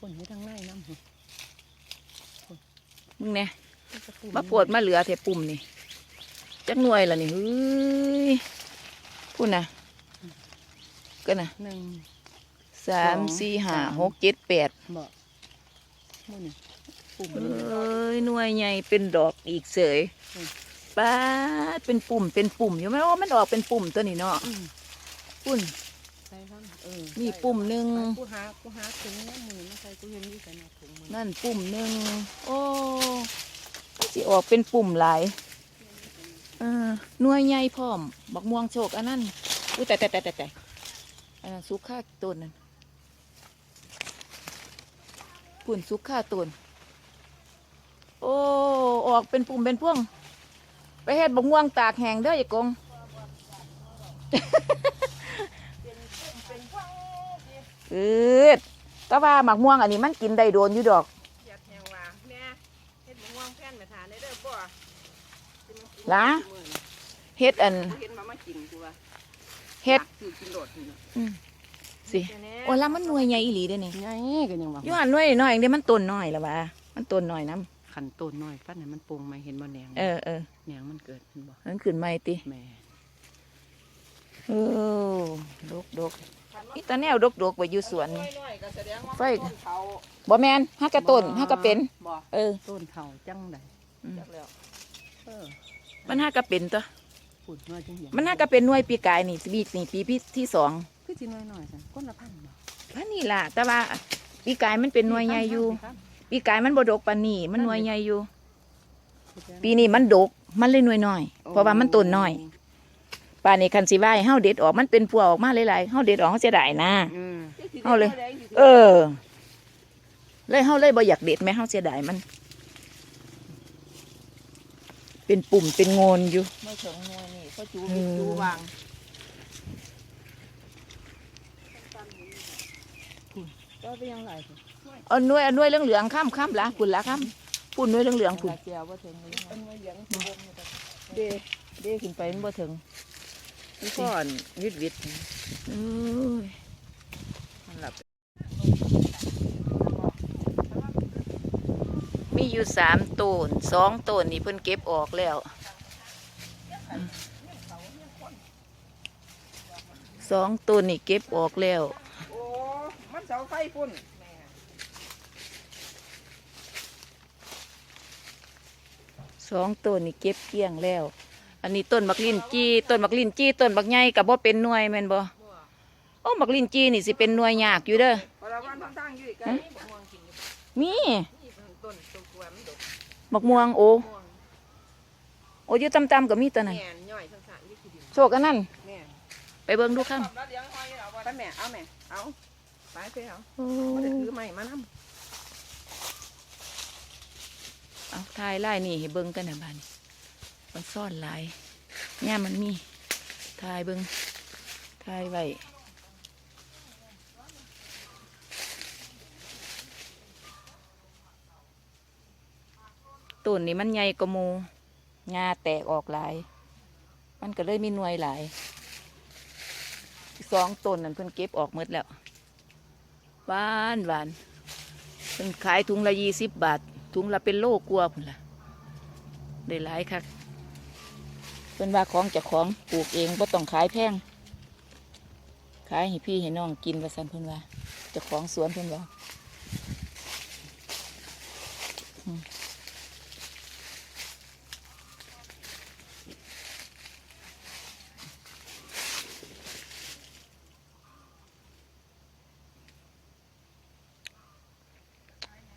คนอยู่ทางในน้ำหัวมึงเนี่ยมันก็ตุ่มาปวดมาเหลือเทปุ่มนี่จักหน่วยละนี่เฮ้ยพูดนะก็นะหนึ่งสามสองสี่ห้าสามหกเจ็ดแปดบ่มื้อนี่ปุ่มเอนี่้ยหน่วยใหญ่เป็นดอกอีกเสยอืมป้าดเป็นปุ่มเป็นปุ่มอยู่ไหมว่ามันออกเป็นปุ่มตัวนี้เนาะอืมปุ่น ใส่บ้างเออนี่ปุ่มหนึ่งไปกูหากูหาถุงเนี่ยมือไม่ใส่กูเห็นนี่ใส่ในถุงมือนั่นปุ่มหนึ่งโอ้มันสิออกเป็นปุ่มหลายเออหน่วยใหญ่พร้อม บักม่วงโชกอันนั้นอุ้ยแต่แต่แต่แต่แต่อันนั้นสุกข้าต้นนั่นปุ่นสุกข้าต้นโอ้ออกเป็นปุ่มเป็นพวง ไปเฮ็ดบักม่วงตากแห้งเด้ออย่ากง เออก็ว่าหมักม่วงอันนี้มันกินได้โดนอยู่ดอกอยากแหงว่าแม่เฮ็ดมะม่วงแผ่นมาทานได้เด้อบ่หลาเฮ็ดอันเห็นมามากินกูว่าเฮ็ดคือกินโดดนี่สิโอ้ละมันหน่วยใหญ่อีหลีเด้อนี่ไงก็ยังว่าอยู่หันหน่วยน้อยเด้มันต้นน้อยละว่ามันต้นน้อยน้ขันต้นน้อยฟันให้มันโปร่งมาเห็นบ่แหนงำเออเออแหนงมันเกิดเห็นบ่มันขึ้นใหม่ติแม่โอ้ดกดก อีตาแนวดกดกไว้อยู่สวนนี่ น้อยๆก็แสดงว่าไฟ ต้นเขาบ่แม่นฮักกะต้นฮักกะเป็น บ่เออต้นเขาจังไดอืมจักแล้วเออมันฮักกะเป็นตัวพูดน้อยจังหยังมันฮักกะเป็นหน่วยปีกายนี่สิบีนี่ปีพี่ที่สองคือสิน้อยๆซั่นคนละพันบ่พันนี่ล่ะ แต่ว่าปีกายมันเป็นหน่วยใหญ่อยู่ ปีกายมันบ่ดกปานนี้มันหน่วยใหญ่อยู่ ปีนี้มันดกมันเลยหน่วยน้อยเพราะว่ามันต้นน้อย ป่านนี้คันสิว่าให้เฮาเด็ดออกมันเป็นพัวออกมาหลายๆเฮาเด็ดออกเฮาเสียดายนะ อืมเอาเลย เออ เลยเฮาเลยบ่อยากเด็ดแม่เฮาเสียดายมัน เป็นปุ่มเป็นโงนอยู่ ไม่ถึงหน่วยนี่เขาจูอืมจูวางก็ไปยังไงเอาหน่วยเอาหน่วยเหลืองๆข้ามข้ามละคุณละข้ามปุ่นหน่วยเหลืองๆคุณเจียวว่าถึงเลยเป็นว่าเหลืองเดเดขึ้นไปมันบ่ถึง นี่ก่อนวิดวิดเอ้ยมันหลับมีอยู่สามต้นสองต้นนี่เพิ่นเก็บออกแล้วอืมสองต้นนี่เก็บออกแล้วโอ้มันเสาไฟพุ่นสองต้นนี่เก็บเกลี้ยงแล้ว อันนี้ต้นมักลินจีต้นมักลินจีต้นมักใหญ่กับบ่เป็นหน่วยแม่นบ่โอ้มักลินจีนี่สิเป็นหน่วยยากอยู่เด้อพอเราวันตั้งอยู่อีกไกลบ่ม่วงกินอยู่มีนี่ต้นต้นกล้วยมันดกมักม่วงโอ้ม่วงโอ้อยู่ต่ำๆก็มีตัวนั้นแม่นย่อยสั้นๆนี่คือดินโชคอันนั้นแม่นไปเบิ่งดูครับแล้วเดี๋ยวหอยเอาไปแม่เอาแม่เอาไปไปเอาโอ้บ่ได้ถือไม้มานำเอาทายไล่นี่ให้เบิ่งกันนะบ้าน มันซ่อนหลายย่ามมันมีทายเบิงทายไว้ต้นนี่มันใหญ่กว่ามูงาแตกออกหลาย มันก็เลยมีหน่วยหลายสองต้นนั่นเพิ่นเก็บออกหมดแล้วหวานหวานเพิ่นขายถุงละยี่สิบบาท ถุงละเป็นโลกลัวพุ่นละได้หลายคัก เพิ่นว่าของจากของปลูกเองบ่ต้องขายแพงขายให้พี่ให้น้องกินว่าซั่นเพิ่นว่าจากของสวนเพิ่นว่า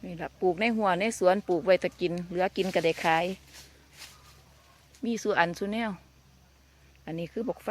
นี่ละปลูกในหัวในสวนปลูกไว้ตะกิน เหลือกินก็ได้ขาย มีสูอันสู่แนว อันนี้คือบอกไฟ